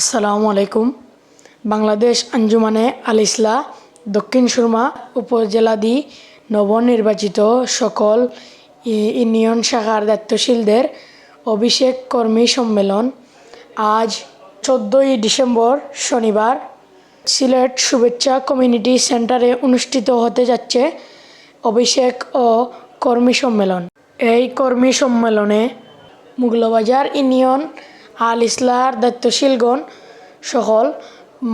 আসসালামু আলাইকুম। বাংলাদেশ আঞ্জুমানে আল ইসলা, দক্ষিণ সুরমা উপজেলাদি নবনির্বাচিত সকল ইউনিয়ন শাখার দায়িত্বশীলদের অভিষেক কর্মী সম্মেলন আজ চোদ্দোই ডিসেম্বর শনিবার সিলেট শুভেচ্ছা কমিউনিটি সেন্টারে অনুষ্ঠিত হতে যাচ্ছে অভিষেক ও কর্মী সম্মেলন। এই কর্মী সম্মেলনে মুগলবাজার ইউনিয়ন আল ইসলার দায়িত্বশীলগণ সকল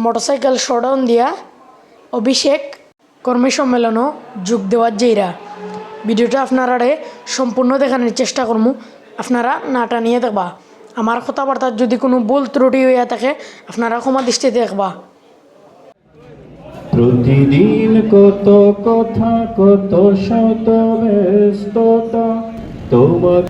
মোটরসাইকেল শোডাউন দিয়া অভিষেক কর্মী সম্মেলনও যোগ দেওয়ার যেইরা ভিডিওটা আপনারা সম্পূর্ণ দেখানোর চেষ্টা করমু আপনারা নাটা নিয়ে দেখবা আমার কথাবার্তার যদি কোনো ভুল ত্রুটি হইয়া থাকে আপনারা ক্ষমা দৃষ্টিতে দেখবা প্রতিদিন কত কথা কত শত ব্যস্ততা, তোমাকে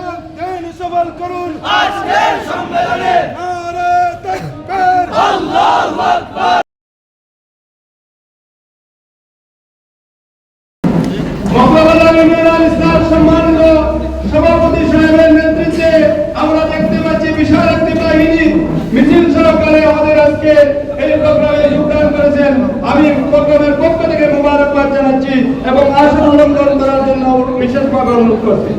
সবল করুন। আজকের সম্মেলনে নারে তাকবীর আল্লাহু আকবার। মকবুল আলমিন ইসলাম সম্মানিত সভাপতি সাহেবের নেতৃত্বে আমরা দেখতে পাচ্ছি বিশাল একটি বাহিনী মিছিল সহকারে আমাদের আজকে এই প্রোগ্রামে যোগদান করেছেন। আমি প্রোগ্রামের পক্ষ থেকে মোবারকবাদ জানাচ্ছি এবং আসন অলঙ্কন করার জন্য বিশেষভাবে অনুরোধ করছি।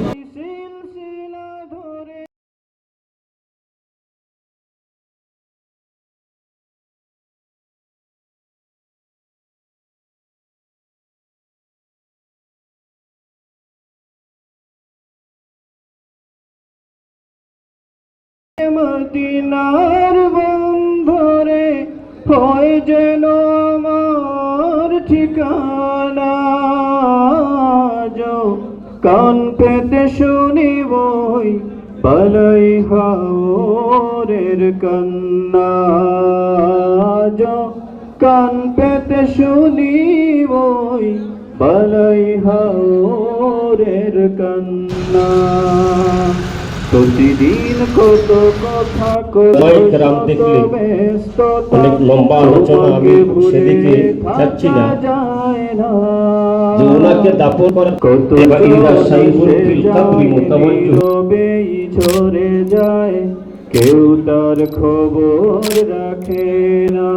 মদিনার বন্ধরে হয় যেন আমার ঠিকানা। কান পেতে শুনি বই পালাই হাওরের যাও, কান পেতে শুনি বই পালাই হাওরের কন্যা প্রতিদিন কত কথা মাইক দেখলে অনেক লম্বা আলোচনা আমি সেদিকে যাচ্ছি না। থাকা যায় না। যে ওনাকে দাপন করার কত ঝরে যায় কেউ তার খবর রাখে না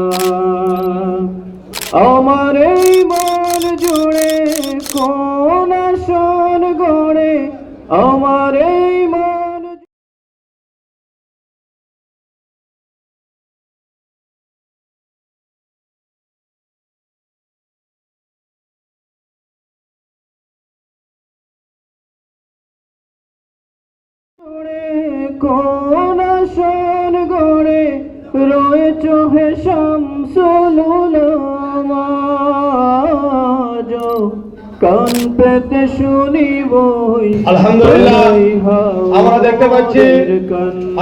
আমার এই মন জুড়ে কোন আসন গড়ে আমার কোন আসন গড়ে রয়েছ হে শামসুল কান পেতে শুনি বই আলহামদুলিল্লাহ, আমরা দেখতে পাচ্ছি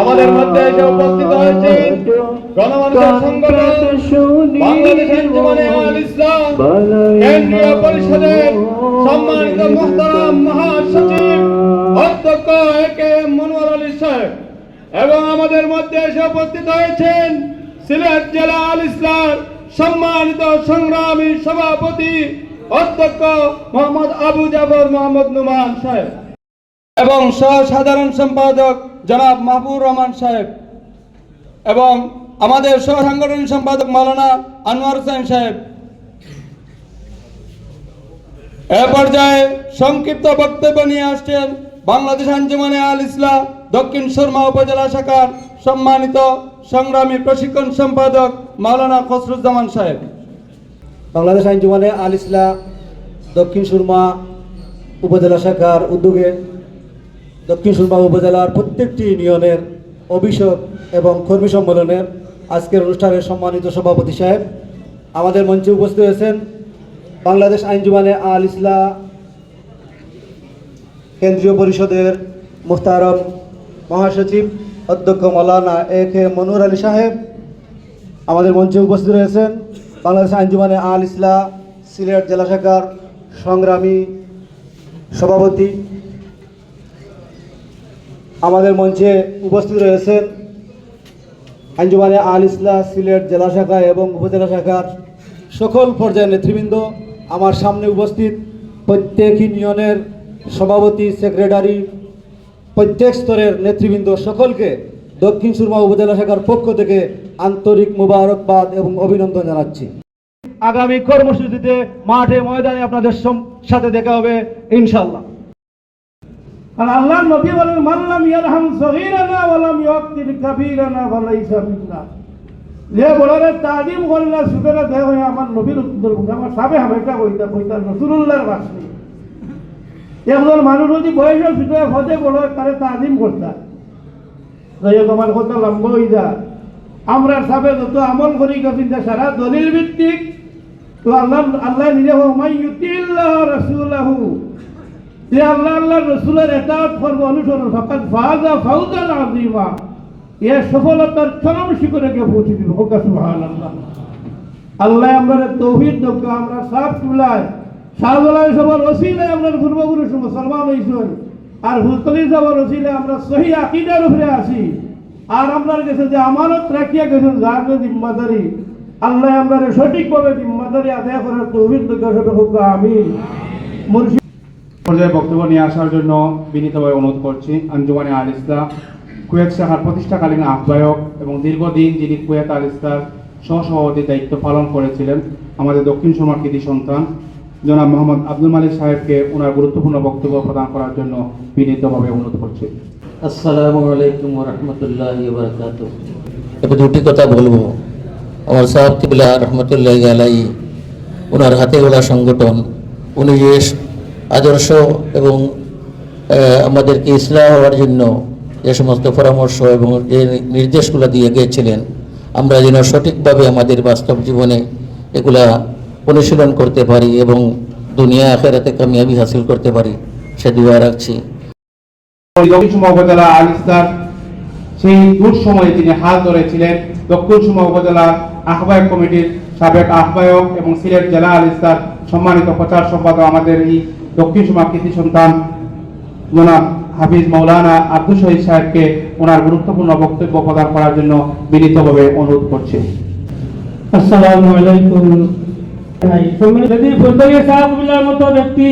আমাদের মধ্যে এসে উপস্থিত হয়েছেন গণমানুষের সংগঠন বাংলাদেশ আঞ্জুমানে আল ইসলাম। কেন্দ্রীয় পরিষদের সম্মানিত মোহতারাম মহাসচিব অধ্যক্ষ এ কে মনোয়ার আলী সাহেব এবং আমাদের মধ্যে এসে উপস্থিত হয়েছেন সিলেট জেলা আল সম্মানিত সংগ্রামী সভাপতি অধ্যক্ষ মোহাম্মদ আবু জাফর মোহাম্মদ নুমান সাহেব এবং সহ সাধারণ সম্পাদক জনাব মাহবুর রহমান সাহেব এবং আমাদের সহ সাংগঠনিক সম্পাদক মাওলানা আনোয়ার হোসেন সাহেব। এ পর্যায়ে সংক্ষিপ্ত বক্তব্য নিয়ে আসছেন বাংলাদেশ আঞ্জুমানে আল ইসলাম দক্ষিণ সুরমা উপজেলা শাখার সম্মানিত সংগ্রামী প্রশিক্ষণ সম্পাদক মাওলানা খসরুজ্জামান সাহেব। বাংলাদেশ আইনজীবনে আল ইসলা দক্ষিণ সুরমা উপজেলা শাখার উদ্যোগে দক্ষিণ সুরমা উপজেলার প্রত্যেকটি ইউনিয়নের অভিষেক এবং কর্মী সম্মেলনের আজকের অনুষ্ঠানের সম্মানিত সভাপতি সাহেব। আমাদের মঞ্চে উপস্থিত হয়েছেন বাংলাদেশ আইনজীবনে আল ইসলা কেন্দ্রীয় পরিষদের মুস্তারম মহাসচিব অধ্যক্ষ মৌলানা এ কে মনুর আলী সাহেব আমাদের মঞ্চে উপস্থিত রয়েছেন বাংলাদেশ আইনজীবনে আল ইসলা সিলেট জেলা শাখার সংগ্রামী সভাপতি। আমাদের মঞ্চে উপস্থিত রয়েছেন আঞ্জুমানে আল ইসলা সিলেট জেলা শাখা এবং উপজেলা শাখার সকল পর্যায়ের নেতৃবৃন্দ। আমার সামনে উপস্থিত প্রত্যেক ইউনিয়নের সভাপতি, সেক্রেটারি, প্রত্যেক স্তরের নেতৃবৃন্দ সকলকে দক্ষিণ সুরমা উপজেলা শাখার পক্ষ থেকে আন্তরিক মুবারকবাদ এবং অভিনন্দন জানাচ্ছি। আগামী কর্মসূচিতে মাঠে ময়দানে আপনাদের সাথে দেখা হবে ইনশাল্লাহ আর আল্লাহ নবী বলেন মাল্লাম ইয়ারহাম সগীরানা ওয়ালাম ইয়াক্তির কাবীরানা ফালাইসা মিন্না। যে বড়রে তাজিম করলা সুতরা দেহ আমার নবীর উত্তর আমার সাবে হামেটা কইতা কইতা রাসূলুল্লাহর বাসনি। একজন মানুষ যদি বয়স সুতরা হতে বড় তারে তাজিম করতা। যাই হোক, আমার কথা লম্বা হয়ে যা। আমরা সাবে যত আমল করি গেছেন সারা দলিল ভিত্তিক। তো আল্লাহ আল্লাহ নিজে মাই ইউতিল্লাহ রাসূলাহু। যে আল্লাহ আল্লাহ রসুলের এটাত করব অনুসরণ ফাকাত ফাজা ফাউজান আযীমা। এ সফলতার চরম শিখরে গিয়ে পৌঁছে দিব? হোক, সুবহানাল্লাহ। আল্লাহ, আমরা তৌহিদ দক্ষ আমরা সাফ তুলায় শাহজালাল সবার ওসিলে আমরা পূর্বপুরুষ মুসলমান হইছেন আর হুলতলি সবার ওসিলে আমরা সহি আকিদার উপরে আছি। আর আপনার কাছে যে আমানত রাখিয়া গেছেন, যার জিম্মাদারি, আল্লাহ আমরা সঠিকভাবে জিম্মাদারি আদায় করার দক্ষ হোক মুর্শিদ পর্যায়ে বক্তব্য নিয়ে আসার জন্য বিনীতভাবে অনুরোধ করছি আঞ্জুমানে আল ইসলাম, কুয়েত শাখার প্রতিষ্ঠাকালীন আহ্বায়ক এবং দীর্ঘদিন যিনি কুয়েত আল ইসলাম সহসভাপতির দায়িত্ব পালন করেছিলেন, আমাদের দক্ষিণ সুরমার কৃতি সন্তান জনাব মোহাম্মদ আব্দুল মালিক সাহেবকে ওনার গুরুত্বপূর্ণ বক্তব্য প্রদান করার জন্য বিনীতভাবে অনুরোধ করছি। আসসালামু আলাইকুম রহমতুল্লাহ বরকাত এবার দুটি কথা বলব। আমার সাহেব কিবলা রহমতুল্লাহ আলাই ওনার হাতে গোলা সংগঠন। উনি যে আদর্শ এবং আমাদেরকে ইসলাম হওয়ার জন্য যে সমস্ত পরামর্শ এবং যে নির্দেশগুলো দিয়ে গিয়েছিলেন, আমরা যেন সঠিকভাবে আমাদের বাস্তব জীবনে এগুলা অনুশীলন করতে পারি এবং দুনিয়া আখেরাতে কামিয়াবি হাসিল করতে পারি সে দুয়া রাখছি। উপজেলা আল ইসলাম সেই দূর সময়ে তিনি হাল ধরেছিলেন। দক্ষিণ সুরমা উপজেলা আহ্বায়ক কমিটির সাবেক আহ্বায়ক এবং সিলেট জেলা আল ইসলাম সম্মানিত প্রচার সম্পাদক আমাদের এই দক্ষিণ সুরমা কৃতি সন্তান জনাব হাফিজ মৌলানা আব্দুল শহীদ সাহেবকে ওনার গুরুত্বপূর্ণ বক্তব্য প্রদান করার জন্য বিনীতভাবে অনুরোধ করছি। আসসালামু আলাইকুম। যদি মতো ব্যক্তি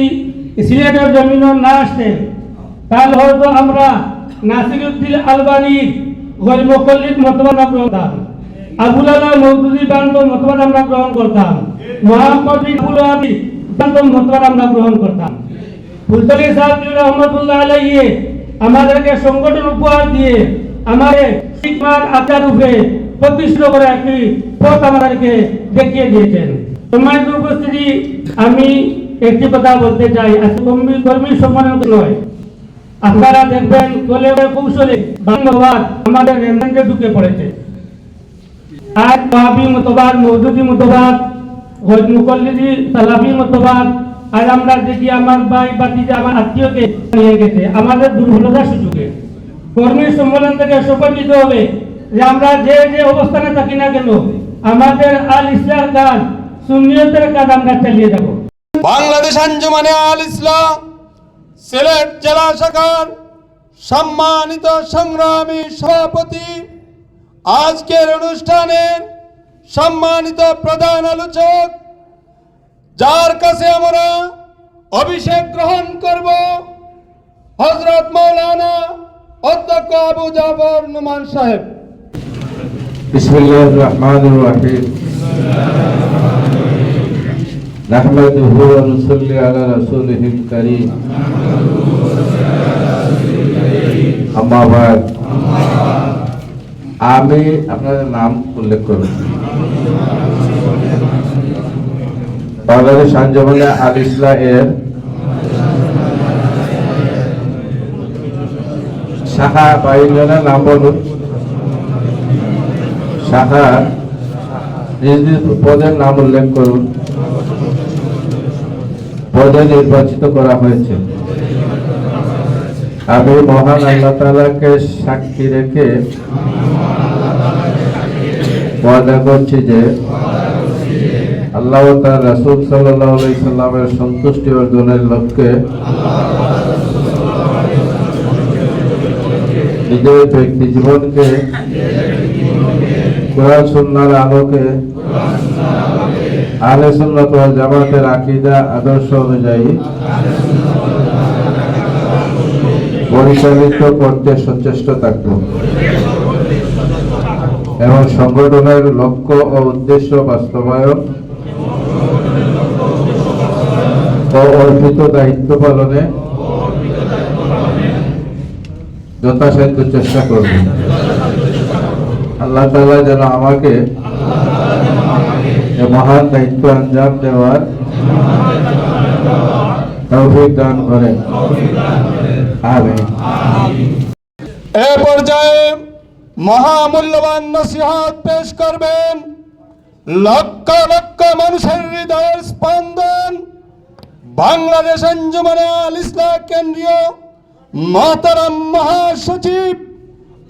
সিলেটের জমিন না আসতেন তাহলে হয়তো আমরা নাসিরুদ্দিন আলবানি গরিমকল্লিদ মতবাদ গ্রহণ আবুল আল্লাহ মৌদুদি বান্ত মতবাদ আমরা গ্রহণ করতাম। বান্ত মতবাদ আমরা গ্রহণ করতাম। ফুলতলি সাহেব রহমতুল্লাহ আলাইয়ে আমাদেরকে সংগঠন উপহার দিয়ে আমাদের শিক্ষার আচার উপরে প্রতিষ্ঠিত করে একটি পথ আমাদেরকে দেখিয়ে দিয়েছেন। সম্মানিত উপস্থিতি আমি একটি কথা বলতে চাই। কর্মী কর্মী সম্মানিত নয়। আপনারা দেখবেন দলে কৌশলে বাংলাবাদ আমাদের ঢুকে পড়েছে। আজ মতবাদ, মৌদুদি মতবাদ মুকল্লিদি মতবাদ আর আমরা আমার ভাই আমার আত্মীয়কে নিয়ে গেছে। আমাদের দুর্বলতার সুযোগে। কর্মী সম্মেলন থেকে শপথ হবে যে আমরা যে যে অবস্থানে থাকি না কেন, আমাদের আল ইসলাম কাজ সুন্নিয়তের কাজ আমরা চালিয়ে যাব। বাংলাদেশ আঞ্জুমানে আল ইসলাম সিলেট জেলা শাখার সম্মানিত সংগ্রামী সভাপতি। আজকের অনুষ্ঠানের সম্মানিত প্রধান আলোচক যার কাছে আমরা অভিষেক গ্রহণ করব হজরত মৌলানা অধ্যক্ষ আবু জাফর নুমান সাহেব। রহমান রাহিম। نحمده ونصلي على رسوله الكريم أما بعد আমি আপনাদের নাম উল্লেখ করব বাংলাদেশ আঞ্জমানে আল ইসলা এর শাখা বা ইউনিয়নের নাম বলুন শাখা পদের নাম উল্লেখ করুন। পদে নির্বাচিত করা হয়েছে। আমি মহান আল্লাহ তালাকে সাক্ষী রেখে ওয়াদা করছি যে আল্লাহ তার রাসুল সাল্লামের সন্তুষ্টি অর্জনের লক্ষ্যে নিজের ব্যক্তি জীবনকে কোরআন সুন্নাহর আলোকে, আহলে সুন্নাত ওয়াল জামাতের আকীদা, আদর্শ অনুযায়ী পরিচালিত করতে সচেষ্ট থাকব। এবং সংগঠনের লক্ষ্য ও উদ্দেশ্য বাস্তবায়ন ও অর্পিত দায়িত্ব পালনে যথাসাধ্য চেষ্টা করব। আল্লাহ তাআলা যেন আমাকে মহান দায়িত্ব আঞ্জাম দেওয়ার তৌফিক দান করেন। আমিন। এ পর্যায়ে মহামূল্যবান নসিহত পেশ করবেন লক্ষ লক্ষ মানুষের হৃদয়ের স্পন্দন বাংলাদেশ আঞ্জুমানে আল ইসলাম কেন্দ্রীয় মহতারাম মহাসচিব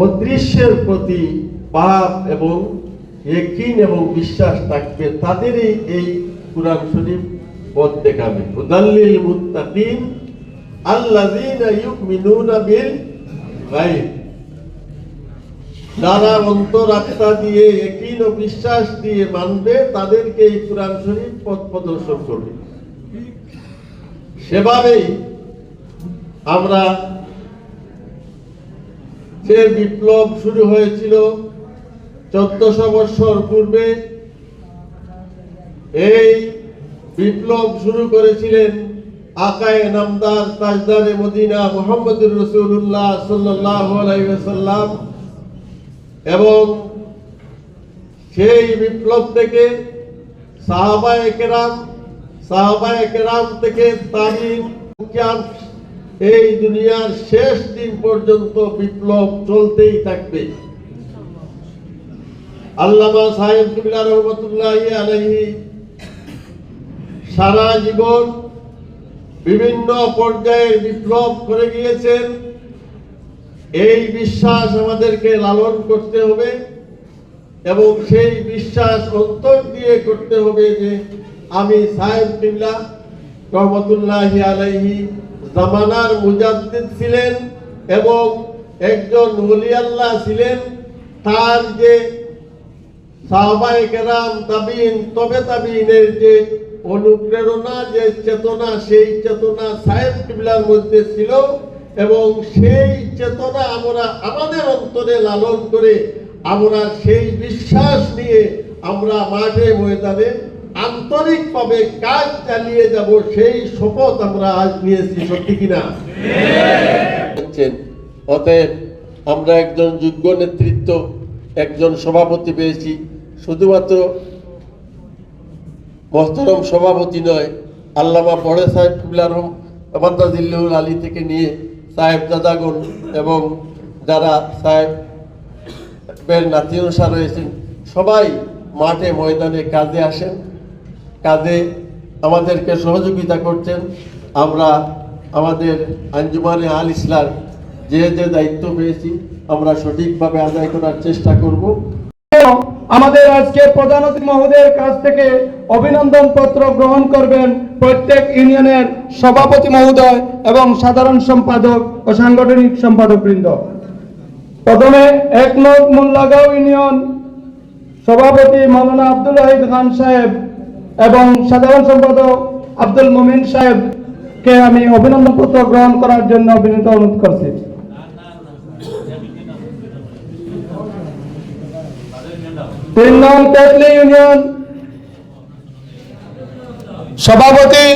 অদৃশ্যের প্রতি পাপ এবং ইকিন এবং বিশ্বাস থাকবে, তাদেরই এই কুরআন শরীফ পথ দেখাবে। হুদাল্লিল মুত্তাকিন আল্লাযীনা ইউমিনুনা বিল গায়ব। যারা অন্তরাত্মা দিয়ে, একই ও বিশ্বাস দিয়ে মানবে, তাদেরকে এই কোরআন শরীফ পথ প্রদর্শন করবে। সেভাবেই আমরা যে বিপ্লব শুরু হয়েছিল চোদ্দশো বৎসর পূর্বে। এই বিপ্লব শুরু করেছিলেন আকায়ে নামদার তাজদারে মদিনা মোহাম্মদুর রসুল্লাহ সাল্লাহ আলাইসাল্লাম এবং সেই বিপ্লব থেকে সাহাবায়ে কেরাম সাহাবায়ে কেরাম থেকে তাবিন এই দুনিয়ার শেষ দিন পর্যন্ত বিপ্লব চলতেই থাকবে। আল্লামা সাহেব কুমিল্লা রহমতুল্লাহ আলহি সারা জীবন বিভিন্ন পর্যায়ে বিপ্লব করে গিয়েছেন। এই বিশ্বাস আমাদেরকে লালন করতে হবে এবং সেই বিশ্বাস অন্তর দিয়ে করতে হবে যে আমি সাহেব কিবলা রহমতুল্লাহ আলাইহি জামানার মুজাদ্দিদ ছিলেন এবং একজন আল্লাহ ছিলেন। তার যে সাহবায়ে কেরাম তাবিন তবে তাবিনের যে অনুপ্রেরণা, যে চেতনা, সেই চেতনা সাহেব কিবলার মধ্যে ছিল এবং সেই চেতনা আমরা আমাদের অন্তরে লালন করে, আমরা সেই বিশ্বাস নিয়ে আমরা মাঠে ময়দানে আন্তরিকভাবে কাজ চালিয়ে যাব, সেই শপথ আমরা আজ নিয়েছি, সত্যি কিনা অতএব আমরা একজন যোগ্য নেতৃত্ব, একজন সভাপতি পেয়েছি। শুধুমাত্র মহতরম সভাপতি নয়, আল্লামা পড়ে সাহেব কিবলার রহমাদিল্লুল আলী থেকে নিয়ে সাহেব দাদাগণ এবং যারা সাহেবের নাতি অনুসার রয়েছেন, সবাই মাঠে ময়দানে কাজে আসেন। কাজে আমাদেরকে সহযোগিতা করছেন। আমরা আমাদের আঞ্জুমানে আল ইসলাম যে যে দায়িত্ব পেয়েছি, আমরা সঠিকভাবে আদায় করার চেষ্টা করব। আমাদের আজকে প্রধান মহোদয়ের কাছ থেকে অভিনন্দন পত্র গ্রহণ করবেন প্রত্যেক ইউনিয়নের সভাপতি মহোদয় এবং সাধারণ সম্পাদক ও সাংগঠনিক সম্পাদক বৃন্দ প্রথমে এক মোল্লাগাঁও ইউনিয়ন সভাপতি মাওলানা আব্দুল ওয়াহিদ খান সাহেব এবং সাধারণ সম্পাদক আব্দুল মোমিন সাহেবকে আমি অভিনন্দন পত্র গ্রহণ করার জন্য বিনীত অনুরোধ করছি। তিন নং ইউনিয়ন সভাপতি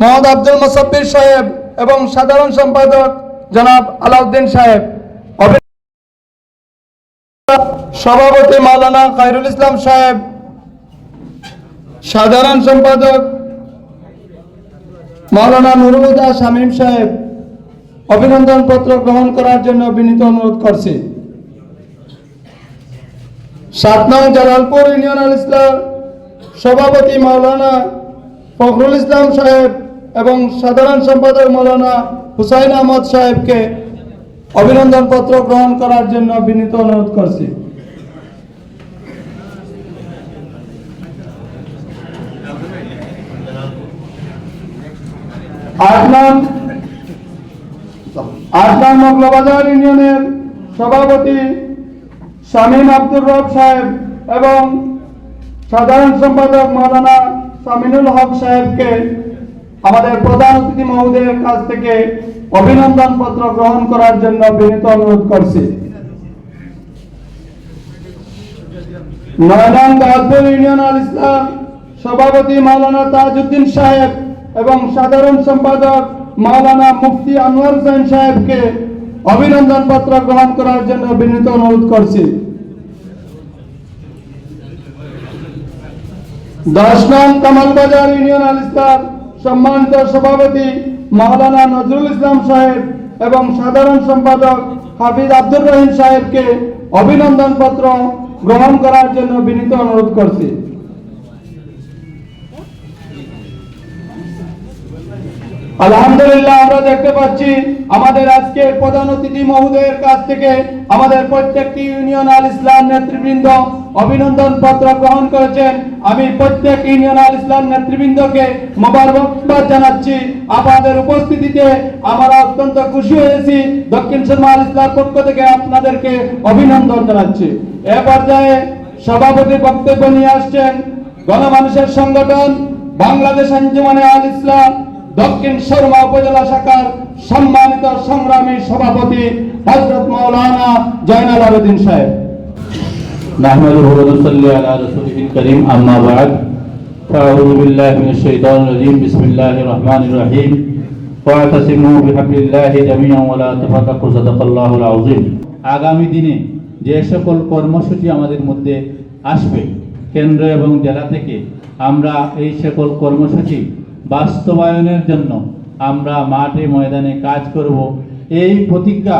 মোহাম্মদ আব্দুল মুসাব্বির সাহেব এবং সাধারণ সম্পাদক জনাব আলাউদ্দিন সাহেব। সভাপতি মাওলানা খায়রুল ইসলাম সাহেব সাধারণ সম্পাদক মৌলানা নুরুল হুদা শামীম সাহেব, অভিনন্দন পত্র গ্রহণ করার জন্য বিনীত অনুরোধ করছি। সাত নং জালালপুর ইউনিয়ন আল ইসলাম সভাপতি মাওলানা ফখরুল ইসলাম সাহেব এবং সাধারণ সম্পাদক মাওলানা হুসাইন আহমদ সাহেবকে অভিনন্দন পত্র গ্রহণ করার জন্য বিনীত অনুরোধ করছি। আট নং আট ইউনিয়নের সভাপতি শামীম আব্দুর রব সাহেব এবং সাধারণ সম্পাদক মাওলানা সামিনুল হক সাহেবকে আমাদের প্রধান অতিথি মহোদয়ের কাছ থেকে অভিনন্দন পত্র গ্রহণ করার জন্য বিনীত অনুরোধ করছি। নয়নং দাসপুর ইউনিয়ন আল ইসলাম সভাপতি মাওলানা তাজউদ্দিন সাহেব এবং সাধারণ সম্পাদক মাওলানা মুফতি আনোয়ার হোসেন সাহেবকে অভিনন্দন পত্র গ্রহণ করার জন্য বিনীত অনুরোধ করছি। দশ নং কামালবাজার ইউনিয়ন আল ইসলাম সম্মানিত সভাপতি মাওলানা নজরুল ইসলাম সাহেব এবং সাধারণ সম্পাদক হাফিজ আব্দুর রহিম সাহেবকে অভিনন্দন পত্র গ্রহণ করার জন্য বিনীত অনুরোধ করছি। আলহামদুলিল্লাহ, আমরা দেখতে পাচ্ছি আমাদের আজকের প্রধান অতিথি মহোদয়ের কাছ থেকে আমাদের প্রত্যেকটি ইউনিয়ন আল ইসলাম নেতৃবৃন্দ অভিনন্দন পত্র গ্রহণ করেছেন। আমি প্রত্যেক ইউনিয়ন আল ইসলাম নেতৃবৃন্দকে মোবারকবাদ জানাচ্ছি। আপনাদের উপস্থিতিতে আমরা অত্যন্ত খুশি হয়েছি। দক্ষিণ শর্মা আল ইসলাম পক্ষ থেকে আপনাদেরকে অভিনন্দন জানাচ্ছি। এ পর্যায়ে সভাপতি বক্তব্য নিয়ে আসছেন গণমানুষের সংগঠন বাংলাদেশ আঞ্জুমানে আল ইসলাম। দক্ষিণ শর্মা উপজেলা শাখার সম্মানিত সংগ্রামী সভাপতি হজরত মাওলানা জয়নাল আবেদিন সাহেব نحمده ونصلي على رسوله الكريم أما بعد فأعوذ بالله من الشيطان الرجيم بسم الله الرحمن الرحيم واعتصموا بحبل الله جميعا ولا تفرقوا صدق الله العظيم আগামী দিনে যে সকল কর্মসূচি আমাদের মধ্যে আসবে কেন্দ্র এবং জেলা থেকে আমরা এই সকল কর্মসূচি বাস্তবায়নের জন্য আমরা মাঠে ময়দানে কাজ করব। এই প্রতিজ্ঞা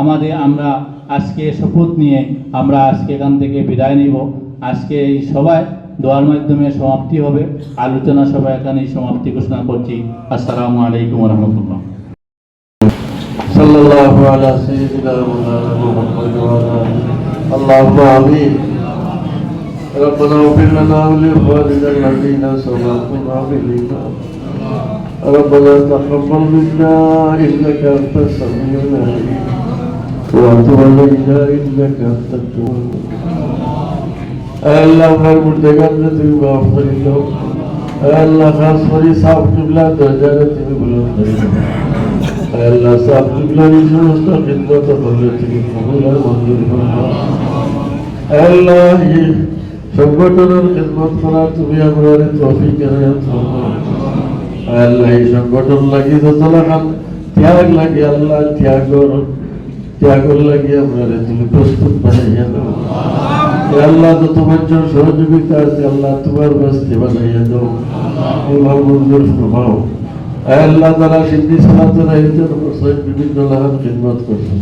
আমাদের আমরা আজকে শপথ নিয়ে আমরা আজকে এখান থেকে বিদায় নিব। আজকে এই সবাই দোয়ার মাধ্যমে সমাপ্তি হবে। আলোচনা সভা এখানেই সমাপ্তি ঘোষণা করছি। আসসালামু আলাইকুম রহমতুল্লাহ সাল্লাল্লাহু আলা ربنا اغفر لنا ولإخواننا الذين سبقونا بالإيمان ربنا تقبل منا إنك أنت السميع العليم وتب علينا إنك أنت التواب আল্লাহ আমার মুর্দেগানকে তুমি মাফ করে দাও আল্লাহ খাস করে সাফ কিবলা দরজারে তুমি বুলন্দ করে দাও আল্লাহ সাফ কিবলা এই সমস্ত খিদমত করলে তুমি কবুল আর মঞ্জুর করো আল্লাহ এই সংগঠনের খিদমত করা তুমি আমার তৌফিক আল্লাহ, এই সংগঠন লাগি যত লাগান ত্যাগ লাগে আল্লাহ, ত্যাগ ত্যাগর লাগে আমরা তুমি প্রস্তুত বানাইয়া দাও আল্লাহ তো তোমার জন্য সহযোগিতা আছে, আল্লাহ তোমার বাস্তে বানাইয়া দাও আল্লাহ মঞ্জুর ফরমাও আল্লাহ তারা সিদ্ধি সালাতের আয়োজন বিভিন্ন লাহান খিদমত করছে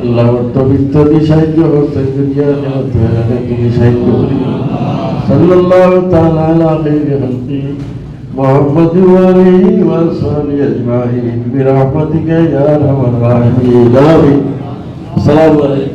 আল্লাহর তবিত্ত দি সাহায্য হোসেন দুনিয়া জগত হেরানে তুমি সাহায্য করি সাল্লাল্লাহু তাআলা আলা খাইরি খালকি محمد وآله وصحبه أجمعين برحمتك يا أرحم الراحمين آمين السلام عليكم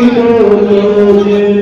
করিল জেনে